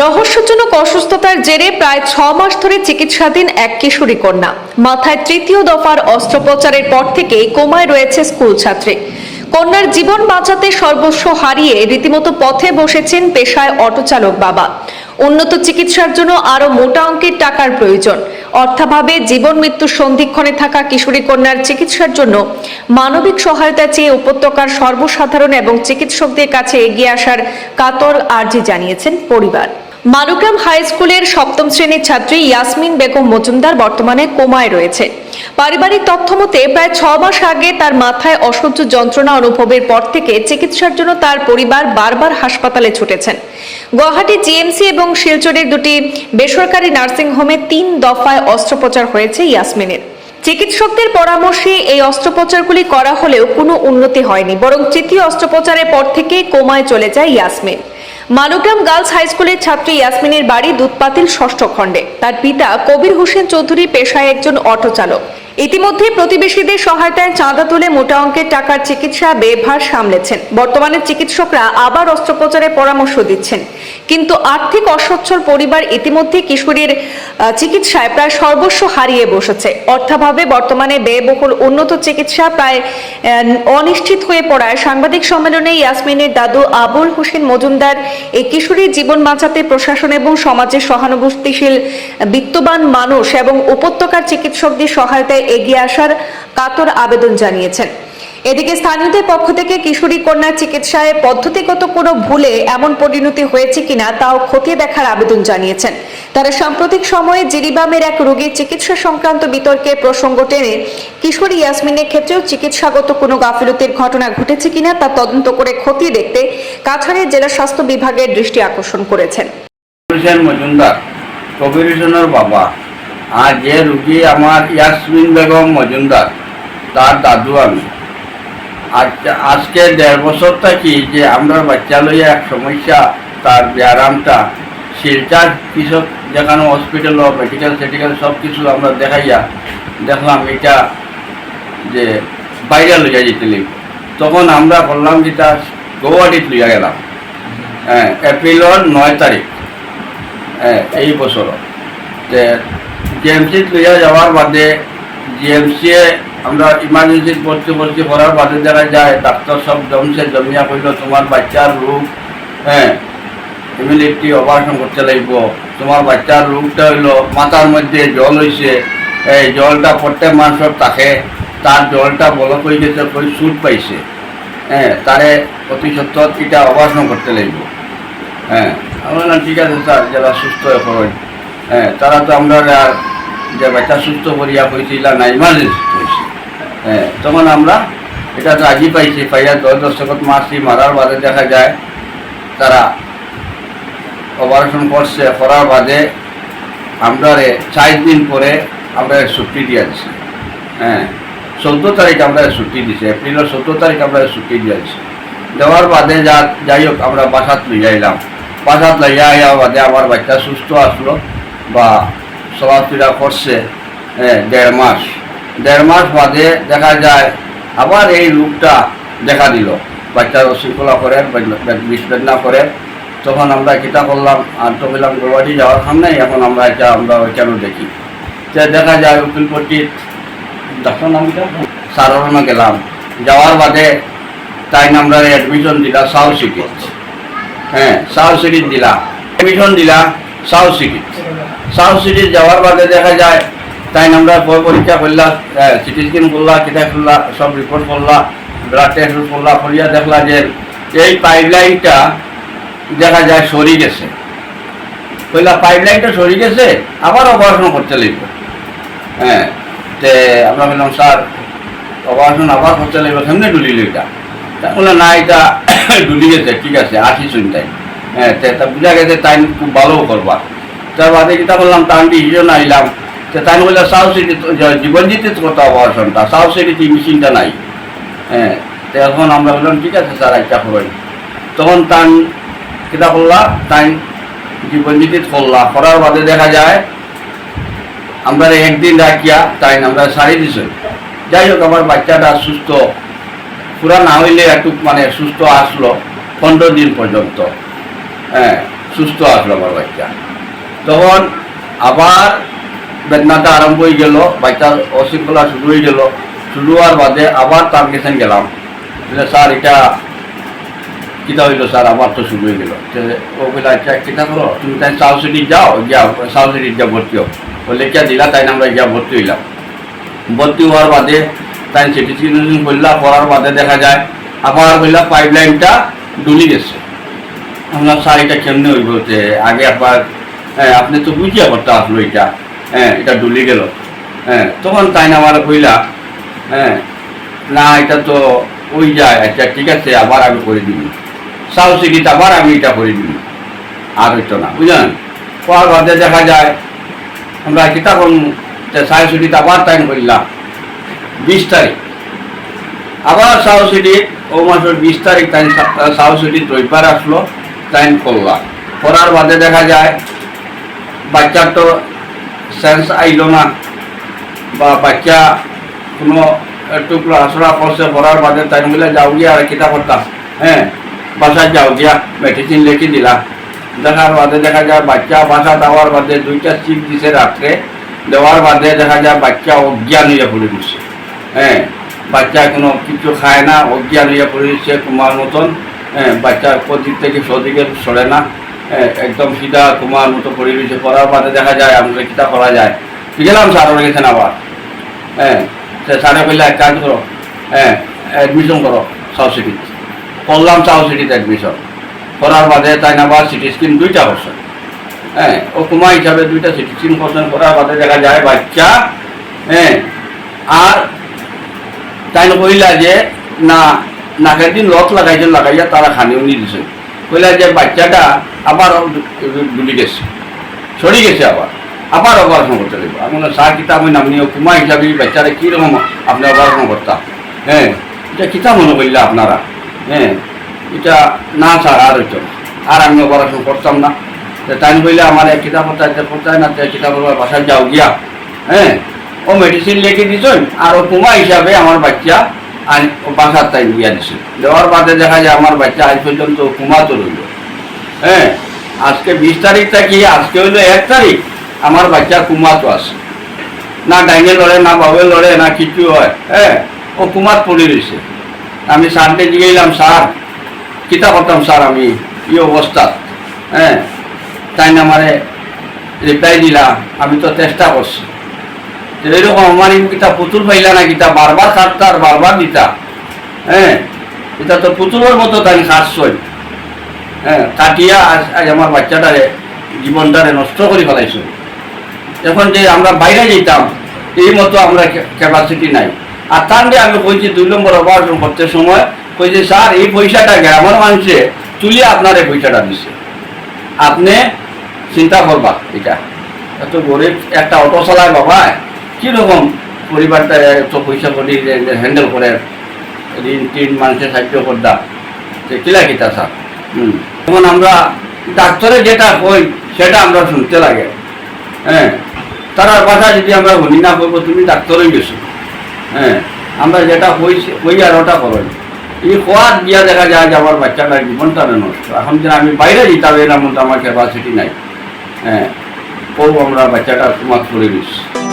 রহস্যজনক অসুস্থতার জেরে প্রায় ছ মাস ধরে চিকিৎসাধীন এক কিশোরী কন্যা। মাথায় তৃতীয় দফার অস্ত্রোপচারের পর থেকে কোমায় রয়েছে স্কুল ছাত্রী। কন্যার জীবন বাঁচাতে সর্বস্ব হারিয়ে রীতিমতো পথে বসেছেন পেশায় অটোচালক বাবা। উন্নত চিকিৎসার জন্য আরও মোটা অঙ্কের টাকার প্রয়োজন। অর্থাভাবে জীবন মৃত্যুর সন্ধিক্ষণে থাকা কিশোরী কন্যার চিকিৎসার জন্য মানবিক সহায়তা চেয়ে উপত্যকার সর্বসাধারণ এবং চিকিৎসকদের কাছে এগিয়ে আসার কাতর আর্জি জানিয়েছেন পরিবার। মারুগ্রাম হাই স্কুলের সপ্তম শ্রেণির ছাত্রী ইয়াসমিন বেগম মজুমদার বর্তমানে কোমায় রয়েছে। পারিবারিক তথ্য মতে, প্রায় ছ মাস আগে তার মাথায় অসহ্য যন্ত্রণা অনুভবের পর থেকে চিকিৎসার জন্য তার পরিবার বারবার হাসপাতালে ছুটেছেন। গুয়াহাটি জিএমসি এবং শিলচরের দুটি বেসরকারি নার্সিং হোমে তিন দফায় অস্ত্রোপচার হয়েছে ইয়াসমিনের। চিকিৎসকদের পরামর্শে এই অস্ত্রোপচারগুলি করা হলেও কোনো উন্নতি হয়নি, বরং তৃতীয় অস্ত্রোপচারের পর থেকে কোমায় চলে যায় ইয়াসমিন। মালুগ্রাম গার্লস হাই স্কুলের ছাত্রী ইয়াসমিনের বাড়ি দুধপাতিল ষষ্ঠ খণ্ডে। তার পিতা কবির হোসেন চৌধুরী পেশায় একজন অটো চালক ইতিমধ্যে প্রতিবেশীদের সহায়তায় চাঁদা তুলে মোটা অঙ্কের টাকার চিকিৎসা ব্যয়ভার সামলেছেন। বর্তমানে চিকিৎসকরা আবার অস্ত্রোপচারের পরামর্শ দিচ্ছেন। কিন্তু আর্থিক অসচ্ছল পরিবার ইতিমধ্যে কিশোরীর চিকিৎসায় প্রায় সর্বস্ব হারিয়ে বসেছে। অর্থাভাবে বর্তমানে ব্যয়বহুল উন্নত চিকিৎসা প্রায় অনিশ্চিত হয়ে পড়ায় সাংবাদিক সম্মেলনে ইয়াসমিনের দাদু আবুল হোসেন মজুমদার এই কিশোরীর জীবন বাঁচাতে প্রশাসন এবং সমাজের সহানুভূতিশীল, বিত্তবান মানুষ এবং উপত্যকার চিকিৎসকদের সহায়তায় এগিয়ে আসার কাতর আবেদন জানিয়েছেন। এদিকে স্থানীয়দের পক্ষ থেকে কিশোরী কন্যার চিকিৎসায় পদ্ধতিগত কোনো ভুলে এমন পরিণতি হয়েছে কিনা তাও খতিয়ে দেখার আবেদন জানিয়েছেন। তারা সাম্প্রতিক সময়ে জিরিবামের এক রোগীর চিকিৎসা সংক্রান্ত বিতর্কের প্রসঙ্গ টেনে কিশোরী ইয়াসমিনের ক্ষেত্রেও চিকিৎসাগত কোনো গাফিলতির ঘটনা ঘটেছে কিনা তা তদন্ত করে খতিয়ে দেখতে কাছাড়ের জেলা স্বাস্থ্য বিভাগের দৃষ্টি আকর্ষণ করেছেন। মজুমদার বাবা। আর যে রুগী আমার ইয়াসমিন বেগম মজুমদার তার দাদু আমি। আজ আজকে দেড় বছর থাকি যে আমরা বাচ্চা লইয়া এক সমস্যা তার ব্যায়ামটা শিলচার কৃষক যেখানে হসপিটাল মেডিকেল সেডিকেল সব কিছু আমরা দেখাইয়া দেখলাম এটা যে বাইরে লইয়া যেতে তখন আমরা বললাম যেটা গৌহাটিত লইয়া গেলাম। হ্যাঁ এপ্রিলের নয় তারিখ হ্যাঁ, এই বছর জিএমসি লইয়া যাওয়ার বাদে জিএমসি আমরা ইমার্জেন্সি ভর্তি ভর্তি করার বাদে দেখা যায়, ডাক্তার সব জমছে জমিয়া কইল তোমার বাচ্চার রোগ হ্যাঁ ইমিউনিটি অপারেশন করতে লাগব। তোমার বাচ্চার রোগটা হইল, মাথার মধ্যে জল হয়েছে এই জলটা প্রত্যেক মানুষের থাকে, তার জলটা বলক হয়ে গেছে কই সুট পাইছে। হ্যাঁ তারে অতি সত্তর এটা অপারেশন করতে লাগব। হ্যাঁ আমরা ঠিক আছে স্যার, যারা সুস্থ পড়েন। হ্যাঁ তারা তো আমরা আর যে বাচ্চা সুস্থ করিয়া হয়েছিল না হ্যাঁ তখন আমরা এটা তো রাজি পাইছি, পাইয়া দশ দশকত মাসি মারার বাদে দেখা যায়, তারা অপারেশন করছে, করার বাদে আমরা চার দিন পরে আমরা ছুটি দিয়ে দিছি। হ্যাঁ চোদ্দ তারিখ আমরা ছুটি দিছি, এপ্রিলের চোদ্দ তারিখ আমরা ছুটি দিয়ে দিছি। দেওয়ার বাদে যা যাই হোক আমরা বাসাত লইয়া বাসাত লইয়া আইয়া বাদে আমার বাচ্চা সুস্থ আসলো বা চলাফেরা করছে হ্যাঁ, দেড় মাস। দেড় মাস বাদে দেখা যায় আবার এই রূপটা দেখা দিল। বাচ্চার শৃঙ্খলা করে বিষ বেদনা করে তখন আমরা কিতা করলাম আর তো বললাম গৌহাটি যাওয়ার সামনে এখন আমরা এটা আমরা কেন দেখি। যে দেখা যায় উকিলপট্টির ডাক্তার নামটা সারণে গেলাম। যাওয়ার বাদে তাই আমরা অ্যাডমিশন দিলা সাউথ সিটি। হ্যাঁ সাউথ সিটি দিলা। অ্যাডমিশন দিলা। সাউথ সিটি সাউথ সিটি যাওয়ার বাদে দেখা যায়, তাই আমরা পর পরীক্ষা করলা সিটি স্ক্যান করলা কিতা করলা সব রিপোর্ট করলা ব্লাড টেস্ট করলা করিয়া দেখলা যে এই পাইপলাইনটা দেখা যায় সরি গেছে। কইলা পাইপলাইনটা সরি গেছে, আবার অপারেশন করতে লাগবে। হ্যাঁ তে আমরা বললাম, স্যার, অপারেশন আবার করতে লাগবে, কেমনে ডুলিল এটা? তা বলল, না, এটা ডুলি গেছে, ঠিক আছে আসি শুনতাই হ্যাঁ বুঝা গেছে তাই খুব ভালো করবা। তার বাদে কিতা বললাম, তার ডিসিশন আইলাম তাই বললে সাউথ সিটি জীবন জিতে কত অপারেশনটা সাউথ সিটিতে মেশিনটা নাই। হ্যাঁ তো এখন আমরা বললাম, ঠিক আছে, স্যার, একটা করেন। তখন তান কিতা করলা তাই জীবন জিতে করলা করার বাদে দেখা যায়, আমরা একদিন রাখিয়া তাই আমরা সারি দিছ। যাই হোক, আমার বাচ্চাটা সুস্থ। পুরা না হইলে একটু মানে সুস্থ আসলো, পনেরো দিন পর্যন্ত। হ্যাঁ সুস্থ আসলো আমার বাচ্চা। তখন আবার বেদনাটা আরম্ভ হয়ে গেল বাচ্চার অশৃঙ্খলা শুরু হয়ে গেল। শুরু হওয়ার বাদে আবার তার কাছে গেলাম স্যার, এটা কিতা হইল স্যার? আবার তো শুরু হয়ে গেল। ও বলে আচ্ছা কিতা করো? তুমি তাই সাউথ সিটি যাও যাও সাউথ সিটি যা ভর্তি হও। বলে কে দিলা? তাই আমরা গিয়া ভর্তি হইলাম। ভর্তি হওয়ার বাদে তাই সিটি স্ক্যান করলা করার বাদে দেখা যায়, আবার হইলা পাইপ লাইনটা ডুলি গেছে। আমরা স্যার, এটা কেমনে হইব আগে আবার হ্যাঁ আপনি তো বুঝিয়া করতে আসলো এটা হ্যাঁ এটা ডুলি গেল হ্যাঁ তখন তাই না আমার কইলা হ্যাঁ না, এটা তো ওই যায় আচ্ছা ঠিক আছে, আবার আমি করে দিবি। সাউথ সিটিতে আবার আমি এটা করে দিবি? আর হইতো না, বুঝলেন? পর বাদে দেখা যায়, আমরা কিতা করুন সাউথ সিটিতে আবার টাইম করলাম বিশ তারিখ। আবার সাউথ সিটি ও মাসের বিশ তারিখ তাই সাউথ সিটি রবিবার আসলো। টাইম করলাম। করার বাদে দেখা যায়, বাচ্চার তো সেন্স আইলো না, বা বাচ্চা কোনো একটু পড়াশোনা করছে, পড়ার বাদে তাই বলে যাও গিয়া আর কিতা করতাম হ্যাঁ বাসায় যাও গিয়া মেডিসিন লিখে দিলাম। দেখার বাদে দেখা যায়, বাচ্চা বাসা দেওয়ার বাদে দুইটা চিপ দিছে রাত্রে। দেওয়ার বাদে দেখা যায়, বাচ্চা অজ্ঞান হইয়া পড়ে দিচ্ছে হ্যাঁ বাচ্চা কোনো কিছু খায় না অজ্ঞান হইয়া পড়ে দিচ্ছে তোমার মতন। বাচ্চা প্রদিক থেকে সদিকে সরে না। হ্যাঁ, একদম সিধা তোমার মতো পরিবেশে পড়ার বাদে দেখা যায় আমাকে কিতা করা যায়। গেলাম স্যার ওর গেছেন আবার হ্যাঁ সে স্যারে বললে এক কাজ করো হ্যাঁ অ্যাডমিশন করো সাউথ সিটি করলাম সাউথ সিটিতে অ্যাডমিশন করার বাদে তাই না বা সিটি স্ক্রিন দুইটা করছে। হ্যাঁ ও কুমা হিসাবে দুইটা সিটি স্ক্রিন করছেন করার বাদে দেখা যায় বাচ্চা হ্যাঁ আর তাই না কইলা যে না নাকের দিন লত লাগাইছেন লাগাইয়া তারা খানিও নিয়ে দিছে। কইলা যে বাচ্চাটা আবার ডুলি গেছে সরি গেছে আবার আবার অপারেশন করতে লাগবে। আমি বললাম, স্যার কিতা আমি নামনি কুমা হিসাবে বাচ্চারা কীরকম আপনি অপারেশন করতাম হ্যাঁ এটা কিতা মনে করলে আপনারা। হ্যাঁ এটা না স্যার আর হইতো আর আমি অপারেশন করতাম না। তাই বললে আমার এক কিতাব করতে না তো কিতাব বাসায় যাও গিয়া। হ্যাঁ ও মেডিসিন লিখে দিছেন আর ও কুমা হিসাবে আমার বাচ্চা বাসার তাই দিয়া দিছে। দেওয়ার বাদে দেখা যায় আমার বাচ্চা আজ পর্যন্ত কুমা তো রইল হ্যাঁ আজকে বিশ তারিখ থাকি আজকে হইল এক তারিখ। আমার বাচ্চা কুমাতো আছে। না ডাইনে লড়ে, না বাবে লড়ে, না কিছু হয়। হ্যাঁ ও কুমার পড়ে রয়েছে। আমি স্যারকে জিগাইলাম, স্যার, কিতা করতাম স্যার আমি? এই অবস্থা? হ্যাঁ তাই না আমারে রিপ্লাই দিলা। আমি তো চেষ্টা করছি। এরকম আমার কিতা পুতুল পাইলা না কিতা? বারবার খাটতা আর বারবার দিতা। হ্যাঁ? এটা তো পুতুলের মতো তাই খাটছই হ্যাঁ? কাটিয়া আজ আজ আমার বাচ্চাটারে জীবনটারে নষ্ট করে ফেলাইছো। এখন যে আমরা বাইরে যেতাম, এই মতো আমরা ক্যাপাসিটি নাই। আর তার দিয়ে আমি কইছি দুই নম্বর অপারেশন করতে সময়, কইছি, স্যার, এই পয়সাটা গ্রামের মানুষে তুলে আপনার এই পয়সাটা দিছে। আপনি চিন্তা করবা এটা। এত গরিব একটা অটো চালায় বাবা। কীরকম পরিবারটা এত পয়সা করি হ্যান্ডেল করে? ঋণ টিন মানুষের সাহায্য করদা যে কিলা কিতা স্যার হুম। যেমন আমরা ডাক্তারে যেটা কই, সেটা আমরা শুনতে লাগে। হ্যাঁ। তারা কথা যদি আমরা শুনি না করব তুমি ডাক্তারই গেছো হ্যাঁ। আমরা যেটা হইছে হই আর ওটা করো এই খোয়ার দিয়া দেখা যায় যে আমার বাচ্চাটার জীবনটা নষ্ট। এখন যে আমি বাইরে যেতাম এর মধ্যে আমার ক্যাপাসিটি নাই। হ্যাঁ। ও আমরা বাচ্চাটা তোমার করে দিচ্ছি